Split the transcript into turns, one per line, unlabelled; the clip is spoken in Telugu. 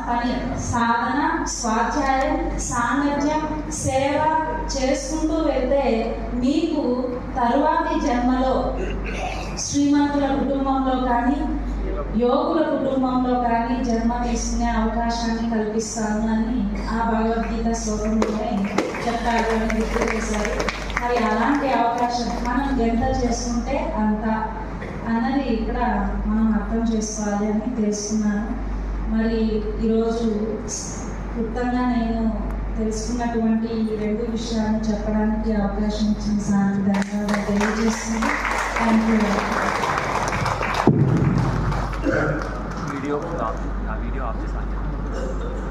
పని. సాధన స్వాధ్యాయం సాంగత్యం సేవ చేసుకుంటూ వెళ్తే మీకు తరువాతి జన్మలో శ్రీమంతుల కుటుంబంలో కానీ యోగుల కుటుంబంలో కానీ జన్మ తీసుకునే అవకాశాన్ని కల్పిస్తాను అని ఆ భగవద్గీత శ్లోకంలోనే చెప్పారు అని గుర్తు చేశారు. మరి అలాంటి అవకాశం మనం ఎంత చేసుకుంటే అంత అన్నది ఇక్కడ మనం అర్థం చేసుకోవాలి అని తెలుసుకున్నాను మరి ఈరోజు క్లుప్తంగా నేను తెలుసుకున్నటువంటి ఈ రెండు విషయాలను చెప్పడానికి అవకాశం ఇచ్చిన సార్ ధన్యవాదాలు తెలియజేస్తుంది thank you
video video off చేసాను